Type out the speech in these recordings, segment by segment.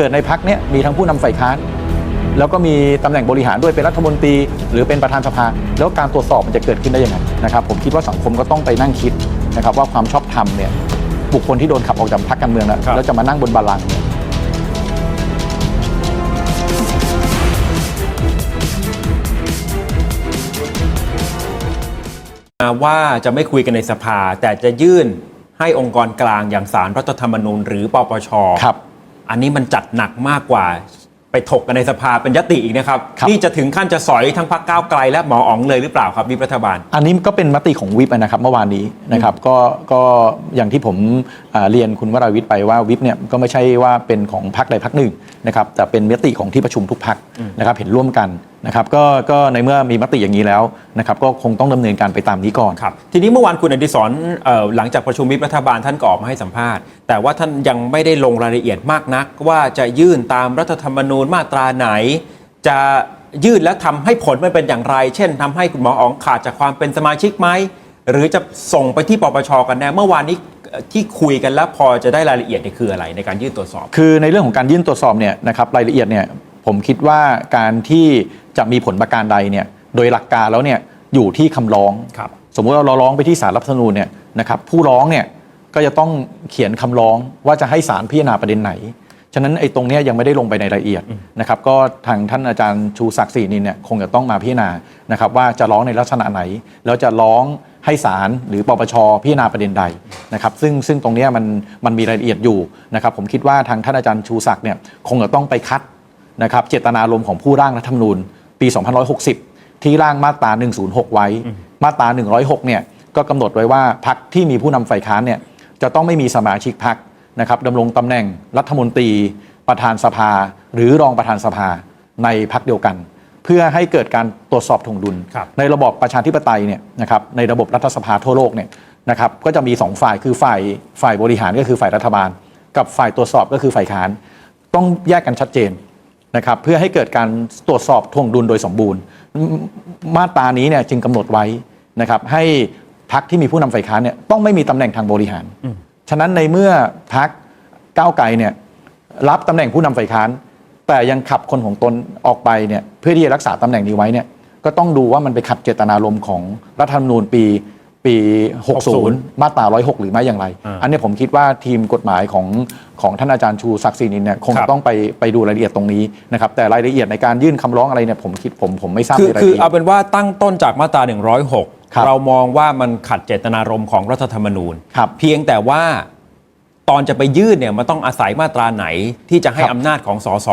เกิดในพักเนี้ยมีทั้งผู้นำฝ่ายค้าน แล้วก็มีตำแหน่งบริหารด้วยเป็นรัฐมนตรี หรือเป็นประธานสภา แล้วการตรวจสอบมันจะเกิดขึ้นได้ยังไงนะครับผมคิดว่าสังคมก็ต้องไปนั่งคิดนะครับว่าความชอบธรรมเนี่ยบุคคลที่โดนขับออกจากพรรคการเมืองแล้วครับแล้วจะมานั่งบนบัลลังก์เนี่ยว่าจะไม่คุยกันในสภา แต่จะยื่นให้องค์กรกลางอย่างสารรัฐธรรมนูญหรือปปชครับ อันนี้มันจัดหนักมากกว่า ไปถกกันในสภาเป็นยติอีกนะครับครับ นี่จะถึงขั้นจะสอยทั้งพรรคก้าวไกลและหมออ๋องเลยหรือเปล่าครับวิปรัฐบาล อันนี้ก็เป็นมติของวิปนะครับเมื่อวานนี้นะครับก็ก็อย่างที่ผมอ่าเรียนคุณวราวิทย์ไปว่าวิปเนี่ยก็ไม่ใช่ว่าเป็นของพรรคใดพรรคหนึ่งนะครับแต่เป็นมติของที่ประชุมทุกพรรคนะครับเห็นร่วมกัน นะครับก็ก็ในเมื่อมีมติอย่างนี้แล้วนะครับก็คงต้องดำเนินการไปตามนี้ก่อน ครับทีนี้เมื่อวานคุณอดิศรเอ่อหลังจากประชุมวิปรัฐบาลท่านก็ออกมาให้สัมภาษณ์ แต่ว่าท่านยังไม่ได้ลงรายละเอียดมากนัก ว่าจะยื่นตามรัฐธรรมนูญมาตราไหน จะยื่นแล้วทำให้ผลมันเป็นอย่างไร เช่นทำให้คุณหมออ๋องขาดจากความเป็นสมาชิกไหมหรือจะส่งไปที่ปปชกันแน่เมื่อวานนี้เอ่อที่คุยกันแล้วพอจะได้รายละเอียดเนี่ยคืออะไรในการยื่นตรวจสอบ คือในเรื่องของการยื่นตรวจสอบเนี่ยนะครับรายละเอียดเนี่ย ผมคิดว่าการที่จะมีผลประการใดเนี่ยโดยหลักการแล้วเนี่ยอยู่ที่คำร้องครับสมมุติว่าเราร้องไปที่ศาลรัฐธรรมนูญเนี่ยนะครับผู้ร้องเนี่ยก็จะต้องเขียนคำร้องว่าจะให้ศาลพิจารณาประเด็นไหน ฉะนั้นไอ้ตรงเนี้ยยังไม่ได้ลงไปในรายละเอียดนะครับก็ทางท่านอาจารย์ชูศักดิ์ศรีนินเนี่ยคงจะต้องมาพิจารณานะครับว่าจะร้องในลักษณะไหน แล้วจะร้องให้ศาลหรือปปชพิจารณาประเด็นใดนะครับซึ่งซึ่งตรงเนี้ยมันมันมีรายละเอียดอยู่นะครับผมคิดว่าทางท่านอาจารย์ชูศักดิ์เนี่ยคงจะต้องไปคัด นะครับเจตนารมณ์ของผู้ร่างรัฐธรรมนูญปี 2560 ที่ร่างมาตรา 106 ไว้ มาตรา 106 เนี่ยก็กำหนดไว้ว่าพักที่มีผู้นำฝ่ายค้านเนี่ยจะต้องไม่มีสมาชิกพักนะครับดำรงตำแหน่งรัฐมนตรี ประธานสภา หรือรองประธานสภาในพักเดียวกัน เพื่อให้เกิดการตรวจสอบถวงดุลครับในระบอบประชาธิปไตยเนี่ยนะครับในระบบรัฐสภาทั่วโลกเนี่ยนะครับก็จะมีสองฝ่ายคือฝ่ายฝ่ายบริหารก็คือฝ่ายรัฐบาล กับฝ่ายตรวจสอบก็คือฝ่ายค้าน ต้องแยกกันชัดเจน นะครับเพื่อให้เกิดการตรวจสอบทวงดุลโดยสมบูรณ์ มาตรานี้เนี่ยจึงกำหนดไว้นะครับให้พักที่มีผู้นำฝ่ายค้านเนี่ยต้องไม่มีตำแหน่งทางบริหาร ฉะนั้นในเมื่อพักก้าวไกลเนี่ยรับตำแหน่งผู้นำฝ่ายค้าน แต่ยังขับคนของตนออกไปเนี่ยเพื่อที่จะรักษาตำแหน่งนี้ไว้เนี่ยก็ต้องดูว่ามันไปขัดเจตนารมณ์ของรัฐธรรมนูญปี ปี 60 มาตรา 106 หรือไม่อย่างไรอ่าอันนี้ผมคิดว่าทีมกฎหมายของของท่านอาจารย์ชูศักดิ์ศรีนินเนี่ยคงครัจะบต้องไปไปดูรายละเอียดตรงนี้นะครับแต่รายละเอียดในการยื่นคำร้องอะไรเนี่ยผมคิดผมผมไม่ทราบคือในรายคือละเอียเอาดเป็นว่าตั้งต้นจากมาตราครับ106 เรามองว่ามันขัดเจตนารมณ์ของรัฐธรรมนูญครับเพียงแต่ว่าตอนจะไปยื่นเนี่ยมันต้องอาศัยมาตราไหนที่จะให้ครับอำนาจของสส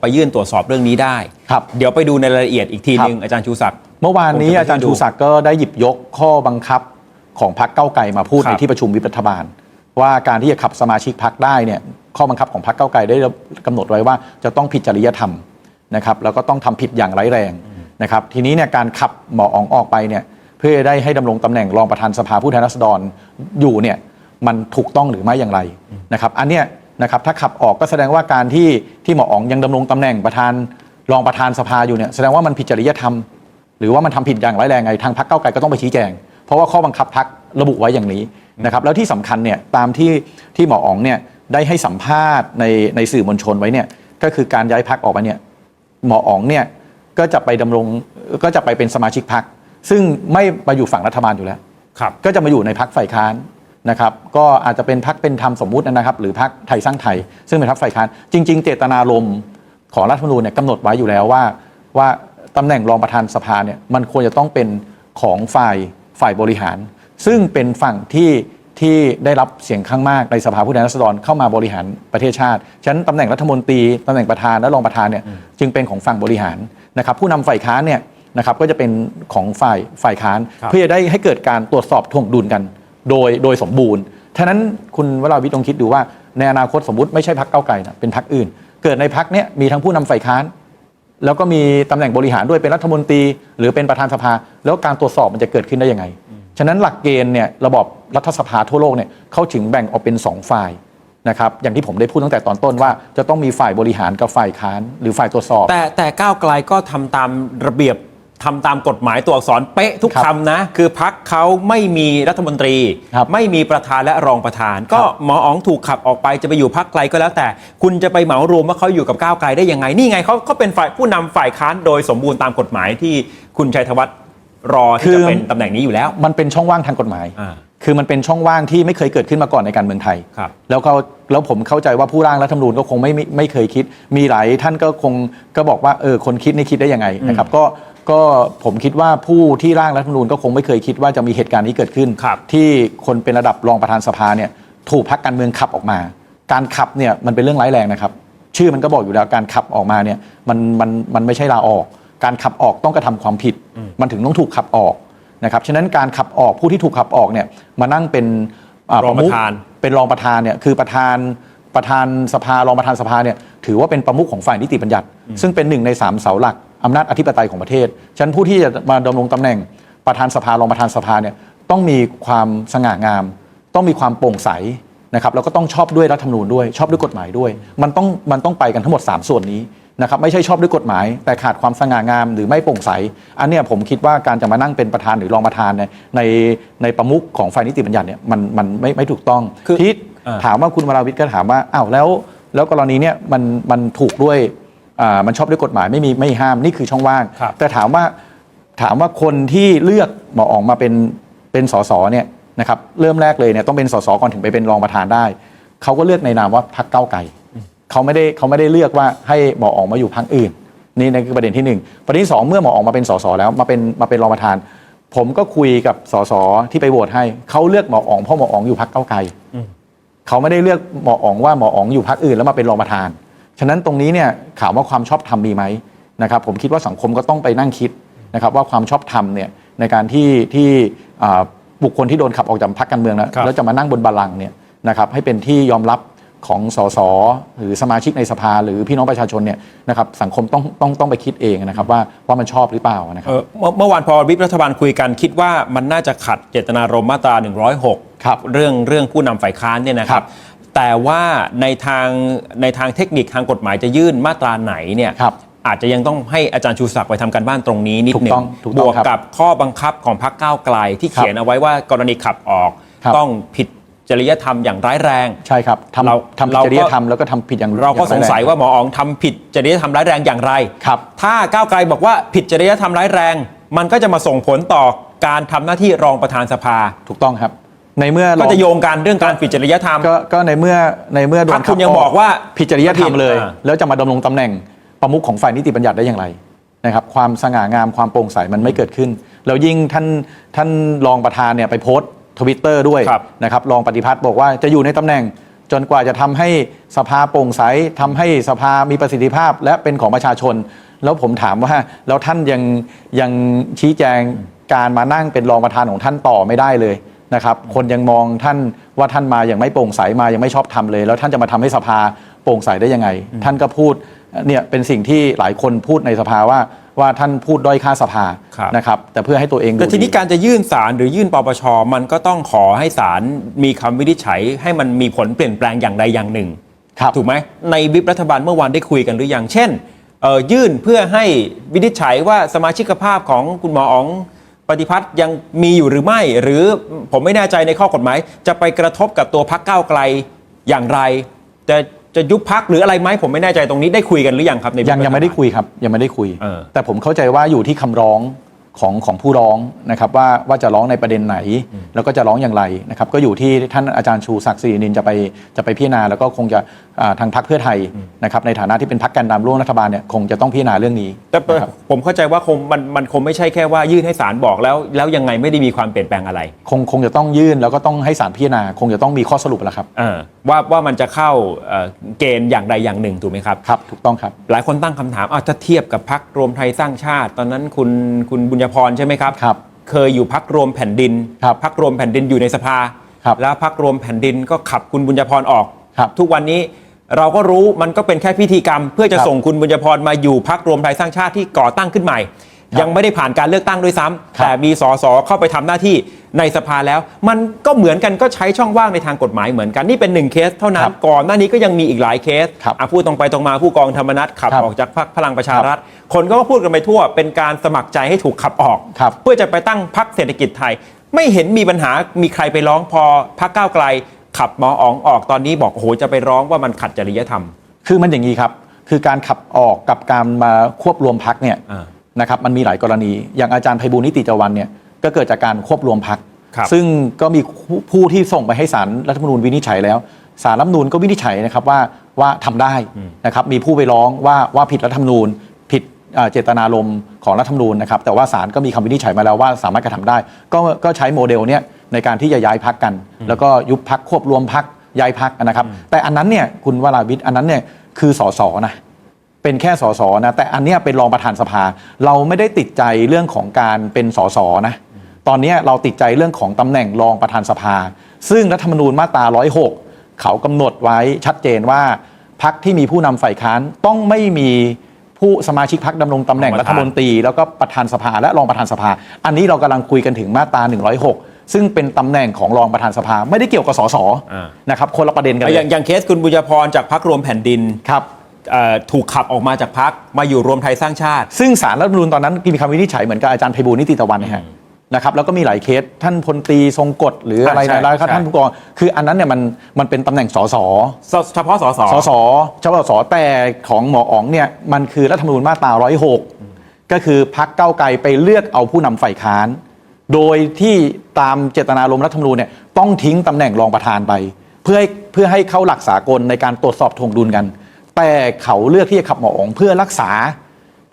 ไปยื่นตรวจสอบเรื่องนี้ได้ครับเดี๋ยวไปดูในรายละเอียดอีกทีครับนึงอาจารย์ชูศักดิ์ เมื่อวานนี้ผมจะไปอาจารย์ดูชูศักดิ์ก็ได้หยิบยกข้อบังคับของพรรคเก้าวไกลมาพูดครับในที่ประชุมวิปรัฐบาล ว่าการที่จะขับสมาชิกพรรคได้เนี่ยข้อบังคับของพรรคเก้าวไกลได้กำหนดไว้ว่าจะต้องผิดจริยธรรมนะครับแล้วก็ต้องทำผิดอย่างร้ายแรงนะครับทีนี้เนี่ยการขับหมออ๋องออกไปเนี่ยเพื่อได้ให้ดำรงตำแหน่งรองประธานสภาผู้แทนราษฎรอยู่เนี่ยมันถูกต้องหรือไม่อย่างไรนะครับอันเนี้ยนะครับถ้าขับออกก็แสดงว่าการที่ที่หมออ๋องยังดำรงตำแหน่งประธานรองประธานสภาอยู่เนี่ยแสดงว่ามันผิดจริยธรรม หรือว่ามันทำผิดอย่างร้ายแรงไงทางพรรคเก้าวไกลก็ต้องไปชี้แจง เพราะว่าข้อบังคับพรรคระบุไว้อย่างนี้นะครับแล้วที่สำคัญเนี่ยตามที่ที่หมออ๋องเนี่ยได้ให้สัมภาษณ์ในในสื่อมวลชนไว้เนี่ยก็คือการย้ายพรรคออกไปเนี่ยหมออ๋องเนี่ยก็จะไปดำรงก็จะไปเป็นสมาชิกพรรคซึ่งไม่มาอยู่ฝั่งรัฐบาลอยู่แล้วครับก็จะมาอยู่ในพักฝ่ายค้านนะครับก็อาจจะเป็นพักเป็นธรรมสมมุตินะครับ หรือพักไทยสร้างไทย ซึ่งเป็นพักฝ่ายค้านจริง ๆ เจตนารมณ์ของรัฐธรรมนูญเนี่ยกำหนดไว้อยู่แล้วว่าว่า ตำแหน่งรองประธานสภาเนี่ยมันควรจะต้องเป็นของฝ่ายฝ่ายบริหาร ซึ่งเป็นฝั่งที่ที่ได้รับเสียงข้างมากในสภาผู้แทนราษฎรเข้ามาบริหารประเทศชาติ ฉะนั้นตำแหน่งรัฐมนตรีตำแหน่งประธานและรองประธานเนี่ยจึงเป็นของฝั่งบริหารนะครับผู้นำฝ่ายค้านเนี่ยนะครับก็จะเป็นของฝ่ายฝ่ายค้านครับเพื่อจะได้ให้เกิดการตรวจสอบทวงดุลกัน โดยโดยสมบูรณ์ฉะนั้นคุณวราวิทย์ลองคิดดูว่าในอนาคตสมมติไม่ใช่พักเก้าวไกลนะเป็นพักอื่น เกิดในพักเนี้ยมีทั้งผู้นำฝ่ายค้าน แล้วก็มีตำแหน่งบริหารด้วยเป็นรัฐมนตรี หรือเป็นประธานสภา แล้วการตรวจสอบมันจะเกิดขึ้นได้ยังไง ฉะนั้นหลักเกณฑ์เนี่ยระบอบรัฐสภาทั่วโลกเนี่ยเขาถึงแบ่งออกเป็น 2 ฝ่ายนะครับอย่างที่ผมได้พูดตั้งแต่ตอนต้นว่า จะต้องมีฝ่ายบริหารกับฝ่ายค้านหรือฝ่ายตรวจสอบ แต่แต่ก้าวไกลก็ทำตามระเบียบ ทำตามกฎหมายตัวอักษรเป๊ะทุกครับคำนะ คือพักเขาไม่มีรัฐมนตรี ครับไม่มีประธานและรองประธาน ก็ครับหมออ๋องถูกขับออกไปจะไปอยู่พักไกลก็แล้วแต่ คุณจะไปเหมารวมว่าเขาอยู่กับก้าวไกลได้ยังไง นี่ไงเขาเขาเป็นฝ่ายผู้นำฝ่ายค้านโดยสมบูรณ์ตามกฎหมายที่คุณชัยธวัฒน์รอคืที่อจะเป็นตำแหน่งนี้อยู่แล้ว มันเป็นช่องว่างทางกฎหมาย อ่าคือมันเป็นช่องว่างที่ไม่เคยเกิดขึ้นมาก่อนในการเมืองไทย ครับแล้วเขาแล้วผมเข้าใจว่าผู้ร่างรัฐธรรมนูญก็คงไม่ไม่ไม่เคยคิด มีหลายท่านก็คงก็บอกว่าเออคนคิดนี่คิดได้ยังไงนะครับ ก็ ก็ผมคิดว่าผู้ที่ร่างรัฐธรรมนูญก็คงไม่เคยคิดว่าจะมีเหตุการณ์นี้เกิดขึ้นครับที่คนเป็นระดับรองประธานสภาเนี่ยถูกพักการเมืองขับออกมา การขับเนี่ยมันเป็นเรื่องร้ายแรงนะครับ ชื่อมันก็บอกอยู่แล้วการขับออกมาเนี่ยมันมันมันไม่ใช่ลาออก การขับออกต้องกระทำความผิด มันถึงต้องถูกขับออกนะครับฉะนั้นการขับออกผู้ที่ถูกขับออกเนี่ยมานั่งเป็นารองประธานเป็นรองประธานเนี่ยคือประธานประธานสภารองประธานสภาเนี่ยถือว่าเป็นประมุขของฝ่ายนิติบัญญัติ ซึ่งเป็นหนึ่งในสามเสาหลัก อำนาจอธิปไตยของประเทศฉะนั้นผู้ที่จะมาดำรงตำแหน่งประธานสภารองประธานสภาเนี่ยต้องมีความสง่างาม ต้องมีความโปร่งใสนะครับแล้วก็ต้องชอบด้วยรัฐธรรมนูญด้วย ชอบด้วยกฎหมายด้วย มันต้องมันต้องไปกันทั้งหมด 3 ส่วนนี้นะครับไม่ใช่ชอบด้วยกฎหมาย แต่ขาดความสง่างามหรือไม่โปร่งใส อันเนี้ยผมคิดว่าการจะมานั่งเป็นประธานหรือรองประธานในในในประมุขของฝ่ายนิติบัญญัติเนี่ยมันมันไม่ไม่ถูกต้องคือที่อ่าถามว่าคุณวราวิทย์ก็ถามว่าอ้าวแล้ว แล้วกรณีเนี้ยมันมันถูกด้วยอ่า มันชอบด้วยกฎหมายไม่มีไม่ห้ามนี่คือช่องว่าง ครับ แต่ถามว่าถามว่าคนที่เลือกหมอออกมาเป็นเป็นสสเนี่ยนะครับเริ่มแรกเลยเนี่ยต้องเป็นสสก่อนถึงไปเป็นรองประธานได้ เขาก็เลือกในนามว่าพรรคเก้าวไกลเขาไม่ได้เขาไม่ได้เลือกว่าให้หมอออกมาอยู่พรรคอื่น นี่นั่นคือประเด็นที่หนึ่งประเด็นที่สองเมื่อหมอออกมาเป็นสสแล้วมาเป็นมาเป็นรองประธาน ผมก็คุยกับสสที่ไปโหวตให้เขาเลือกหมออองเพราะหมออองอยู่พรรคเก้าวไกล เขาไม่ได้เลือกหมออ๋องว่าหมออ๋องอยู่พรรคอื่นแล้วมาเป็นรองประธาน ฉะนั้นตรงนี้เนี่ยถามว่าความชอบธรรมมีไหมนะครับผมคิดว่าสังคมก็ต้องไปนั่งคิดนะครับว่าความชอบธรรมเนี่ยในการที่ที่อ่าบุคคลที่โดนขับออกจากพรรคการเมืองแล้วครับแล้วจะมานั่งบนบัลลังก์เนี่ยนะครับให้เป็นที่ยอมรับของสสหรือสมาชิกในสภาหรือพี่น้องประชาชนเนี่ยนะครับสังคมต้องต้องต้องไปคิดเองนะครับว่าว่ามันชอบหรือเปล่านะครับเอ่อเมื่อเมื่อวานพอวิปรัฐบาลคุยกันคิดว่ามันน่าจะขัดเจตนารมณ์มาตรา 106ครับเรื่องเรื่องผู้นำฝ่ายค้านเนี่ยนะคครัรับบ แต่ว่าในทางในทางเทคนิคทางกฎหมายจะยื่นมาตราไหนเนี่ยครับอาจจะยังต้องให้อาจารย์ชูศักดิ์ไปทำการบ้านตรงนี้นิดถูกหนึ่ต้องงถูกบต้องวกครับกับข้อบังคับของพรรคก้าวไกลที่เขียนเอาไว้ว่ากรณีขับออกครับต้องผิดจริยธรรมอย่างร้ายแรง ใช่ครับเราทำทำผิดเราก็จริยธรรมแล้วก็ทำผิดอย่างเราก็อสร้งแรสัยว่าหมออ๋องทำผิดจริยธรรมร้ายแรงอย่างไรครับถ้าก้าวไกลบอกว่าผิดจริยธรรมร้ายแรง มันก็จะมาส่งผลต่อการทำหน้าที่รองประธานสภาถูกต้องครับ ในเมื่อก็เราจะโยงกันเรื่องการผิดจริยธรรม ก็ก็ในเมื่อในเมื่อโดพรนรคคุณขัยังบอกว่าผิดจริยธรรมเลย อ่า แล้วจะมาดำรงตำแหน่งประมุขของฝ่ายนิติบัญญัติได้อย่างไรนะครับ ความสง่างามความโปร่งใสมันไม่เกิดขึ้น แล้วยิ่งท่านท่านรองประธานเนี่ยไปโพสต์ทวิตเตอร์ด้วยครับ นะครับรองปฏิพัฒน์บอกว่าจะอยู่ในตำแหน่ง จนกว่าจะทำให้สภาโปร่งใสทำให้สภามีประสิทธิภาพและเป็นของประชาชน แล้วผมถามว่าแล้วท่านยังยังชี้แจงการมานั่งเป็นรองประธานของท่านต่อไม่ได้เลย นะครับคนยังมองท่านว่าท่านมาอย่างไม่โปร่งใสมายังไม่ชอบทำเลย แล้วท่านจะมาทำให้สภาโปร่งใสได้ยังไง ท่านก็พูดเนี่ยเป็นสิ่งที่หลายคนพูดในสภาว่าว่าท่านพูดด้อยค่าสภาครับนะครับแต่เพื่อให้ตัวเองดูแต่ทีนี้ดีการจะยื่นสารหรือยื่นปปชมันก็ต้องขอให้ศาลมีคำวินิจฉัย ให้มันมีผลเปลี่ยนแปลงอย่างใดอย่างหนึ่งครับถูกไหมในวิปรัฐบาลเมื่อวานได้คุยกันหรือยังเช่นเอ่อยื่นเพื่อให้วินิจฉัยว่าสมาชิกภาพของคุณหมออ๋อง ปฏิพัฒน์ยังมีอยู่หรือไม่ หรือผมไม่แน่ใจในข้อกฎหมาย จะไปกระทบกับตัวพักก้าวไกลอย่างไร แต่จะยุบพักหรืออะไรไหมผมไม่แน่ใจตรงนี้ได้คุยกันหรือยังครับในวิปยังยังไม่ได้คุยครับยังไม่ได้คุยเออแต่ผมเข้าใจว่าอยู่ที่คำร้อง ของของผู้ร้องนะครับว่าว่าจะร้องในประเด็นไหน แล้วก็จะร้องอย่างไรนะครับก็อยู่ที่ท่านอาจารย์ชูศักดิ์ศรีนินจะไปจะไปพิจารณาแล้วก็คงจะอ่าทางพรรคเพื่อไทยนะครับในฐานะที่เป็นพรรคแกนนำร่วมรัฐบาลเนี่ยคงจะต้องพิจารณาเรื่องนี้แต่นะครับผมเข้าใจว่าคงมันมันคงไม่ใช่แค่ว่ายื่นให้ศาลบอกแล้ว แล้วยังไงไม่ได้มีความเปลี่ยนแปลงอะไร คงคงจะต้องยื่นแล้วก็ต้องให้ศาลพิจารณาคงจะต้องมีข้อสรุปแล้วครับเออว่าว่ามันจะเข้าเอ่อเกณฑ์อย่างใดอย่างหนึ่งถูกไหมครับครับ ถูกต้องครับ หลายคนตั้งคำถามอ้าวถ้าเทียบกับพักรวมไทยสร้างชาติ ตอนนั้นคุณคุณบุญญพรใช่ไหมครับ ครับ เคยอยู่พักรวมแผ่นดินครับพักรวมแผ่นดินอยู่ในสภา ครับแล้วพักรวมแผ่นดินก็ขับคุณบุญญพรออก ครับทุกวันนี้เราก็รู้มันก็เป็นแค่พิธีกรรม เพื่อจะครับส่งคุณบุญญพรมาอยู่พักรวมไทยสร้างชาติที่ก่อตั้งขึ้นใหม่ ครับยังไม่ได้ผ่านการเลือกตั้งด้วยซ้ำครับ แต่มีสสเข้าไปทำหน้าที่ ในสภาแล้ว มันก็เหมือนกันก็ใช้ช่องว่างในทางกฎหมายเหมือนกันนี่เป็นหนึ่งเคสเท่านั้คนรับก่อนหน้านี้ก็ยังมีอีกหลายเคสครับอะพูดตรงไปตรงมาผู้กองธรรมนัฐขับครับออกจากพรรคพลังประชารัฐ คนก็พูดกันไปทั่ว เป็นการสมัครใจให้ถูกขับออก ครับ เพื่อจะไปตั้งพรรคเศรษฐกิจไทย ไม่เห็นมีปัญหามีใครไปร้องพอพรรคก้าวไกล ขับหมออ๋องออกตอนนี้บอกโอ้โหจะไปร้องว่ามันขัดจริยธรรม คือมันอย่างนี้ครับ คือการขับออกกับการมาควบรวมพักเนี่ยอ่านะครับ มันมีหลายกรณี อย่างอาจารย์ไพบูลย์นิติจวันเนี่ย ก็เกิดจากการควบรวมพัก ครับซึ่งก็มีผู้ผู้ที่ส่งไปให้ศาลรัฐธรรมนูญวินิจฉัยแล้วศาลรัฐธรรมนูญก็วินิจฉัยนะครับว่าว่าทำได้นะครับมีผู้ไปร้องว่าว่าผิดรัฐธรรมนูญ ผิดอ่าเจตนารมณ์ของรัฐธรรมนูญนะครับแต่ว่าศาลก็มีคำวินิจฉัยมาแล้วว่าสามารถกระทำได้ ก็ก็ใช้โมเดลเนี่ยในการที่จะย้ายพักกัน แล้วก็ยุบพักควบรวมพักย้ายพักนะครับ แต่อันนั้นเนี่ยคุณวราวิทย์อันนั้นเนี่ยคือสสนะ เป็นแค่สสนะแต่อันเนี้ยเป็นรองประธานสภา เราไม่ได้ติดใจเรื่องของการเป็นสสนะ ตอนเนี้ยเราติดใจเรื่องของตำแหน่งรองประธานสภา ซึ่งรัฐธรรมนูญมาตรา 106 เขากำหนดไว้ชัดเจนว่าพักที่มีผู้นำฝ่ายค้านต้องไม่มีผู้สมาชิกพักดำรงตำแหน่งรองปรัระธานฐมนตรี แล้วก็ประธานสภาและรองประธานสภา อันนี้เรากำลังคุยกันถึงมาตรา 106 ซึ่งเป็นตำแหน่งของรองประธานสภา ไม่ได้เกี่ยวกับสสอ่านะครับคนละประเด็นกันเลอย่างยอย่างเคสคุณบุญญพรจากพักรวมแผ่นดินครับเอ่อถูกขับออกมาจากพักมาอยู่รวมไทยสร้างชาติ ซึ่งสารรัฐธรรมนูญตอนนั้นมีคำวินิจฉัยเหมือนกับอาจารย์ไพบูลย์นิติตะวันนะฮะ นะครับแล้วก็มีหลายเคสท่านพลตรีทรงกฎหรืออะไรใช่นะแล้วก็ใช่ท่านผู้กองคืออันนั้นเนี่ยมันมันเป็นตำแหน่งสสเฉพาะสส สสเฉพาะสสแต่ของหมออ๋องเนี่ยมันคือรัฐธรรมนูญมาตรา106 ก็คือพักเก้าวไกลไปเลือกเอาผู้นำฝ่ายค้าน โดยที่ตามเจตนารมณ์รัฐธรรมนูญเนี่ยต้องทิ้งตำแหน่งรองประธานไป เพื่อให้เพื่อให้เข้าหลักสากลในการตรวจสอบทวงดุลกัน แต่เขาเลือกที่จะขับหมออ๋องเพื่อรักษา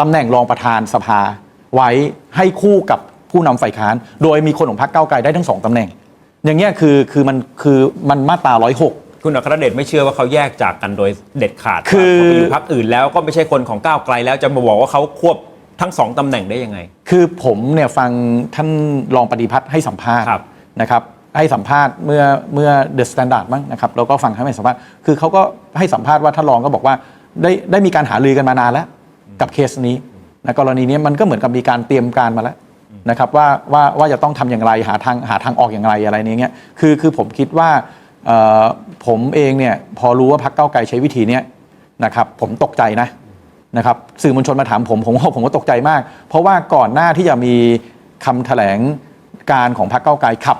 ตำแหน่งรองประธานสภาไว้ให้คู่กับ ผู้นำฝ่ายค้าน โดยมีคนของพรรคก้าวไกลได้ทั้งสองตำแหน่ง อย่างเงี้ยคือคือมันคือมันมาตรา106คุณอัครเดชไม่เชื่อว่าเขาแยกจากกันโดยเด็ดขาดคือว่าเขาไปอยู่พักอื่นแล้วก็ไม่ใช่คนของก้าวไกลแล้วจะมาบอกว่าเขาควบทั้งสองตำแหน่งได้ยังไง คือผมเนี่ยฟังท่านรองปฏิพัฒน์ให้สัมภาษณ์ครับนะครับให้สัมภาษณ์เมื่อเมื่อเดอะสแตนดาร์ดมั้งนะครับแล้วก็ฟังท่านให้สัมภาษณ์คือเขาก็ให้สัมภาษณ์ว่าท่านรองก็บอกว่าได้ได้มีการหารือกันมานานแล้ว กับเคสนี้นะกรณีนี้มันก็เหมือนกับมีการเตรียมการมาแล้ว นะครับว่าว่าว่าจะต้องทำอย่างไรหาทางหาทางออกอย่างไรอะไรเนี้ยคือคือผมคิดว่าผมเองเนี่ยพอรู้ว่าพรรคเก้าไกลใช้วิธีเนี้ยนะครับผมตกใจนะนะครับสื่อมวลชนมาถามผมผมว่าผมก็ตกใจมาก เพราะว่าก่อนหน้าที่จะมีคำแถลงการของพรรคเก้าไกลขับ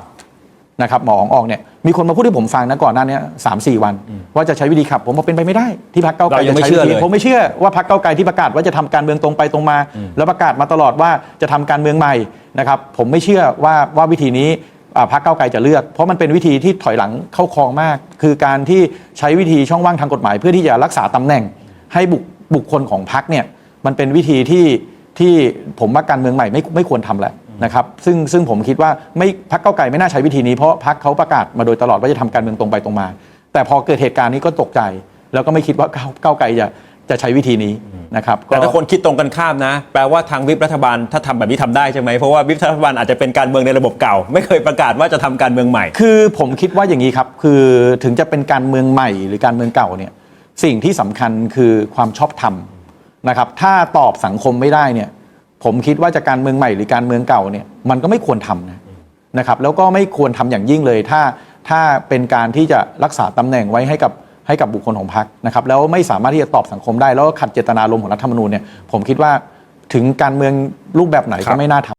นะครับหมออ๋องออกเนี่ยมีคนมาพูดให้ผมฟังนะก่อนหน้านี้สามสี่วัน ว่าจะใช้วิธีขับ ผมบอกเป็นไปไม่ได้ ที่พรรคเก้าวไกลเรายังจะไม่ใช้เชื่อวิธีเลยผมไม่เชื่อว่าพรรคเก้าวไกลที่ประกาศว่าจะทำการเมืองตรงไปตรงมา แล้วประกาศมาตลอดว่าจะทำการเมืองใหม่นะครับผมไม่เชื่อว่าว่าวิธีนี้อ่าพรรคเก้าวไกลจะเลือก เพราะมันเป็นวิธีที่ถอยหลังเข้าคลองมาก คือการที่ใช้วิธีช่องว่างทางกฎหมาย เพื่อที่จะรักษาตำแหน่ง ให้บุคบุคคลของพรรคเนี่ยมันเป็นวิธีที่ที่ผมว่าการเมืองใหม่ไม่ไม่ควรทำแหละ นะครับซึ่งซึ่งผมคิดว่าไม่พรรคเก้าวไกลไม่น่าใช้วิธีนี้เพราะพรรคเขาประกาศมาโดยตลอดว่าจะทำการเมืองตรงไปตรงมา แต่พอเกิดเหตุการณ์นี้ก็ตกใจ แล้วก็ไม่คิดว่าก้าวก้าวไกลจะจะใช้วิธีนี้นะครับแต่ถ้าคนคิดตรงกันข้ามนะ แปลว่าทางวิปรัฐบาลถ้าทำแบบนี้ทำได้ใช่ไหมเพราะว่าวิปรัฐบาลอาจจะเป็นการเมืองในระบบเก่า ไม่เคยประกาศว่าจะทำการเมืองใหม่ คือผมคิดว่าอย่างนี้ครับ คือถึงจะเป็นการเมืองใหม่หรือการเมืองเก่าเนี่ยสิ่งที่สำคัญคือความชอบธรรมนะครับถ้าตอบสังคมไม่ได้เนี่ย ผมคิดว่าจะการเมืองใหม่หรือการเมืองเก่าเนี่ยมันก็ไม่ควรทำนะนะครับแล้วก็ไม่ควรทำอย่างยิ่งเลยถ้าถ้าเป็นการที่จะรักษาตำแหน่งไว้ให้กับให้กับบุคคลของพรรคนะครับแล้วไม่สามารถที่จะตอบสังคมได้ แล้วขัดเจตนารมณ์ของรัฐธรรมนูญเนี่ยผมคิดว่าถึงการเมืองรูปแบบไหนก็ไม่น่าทำ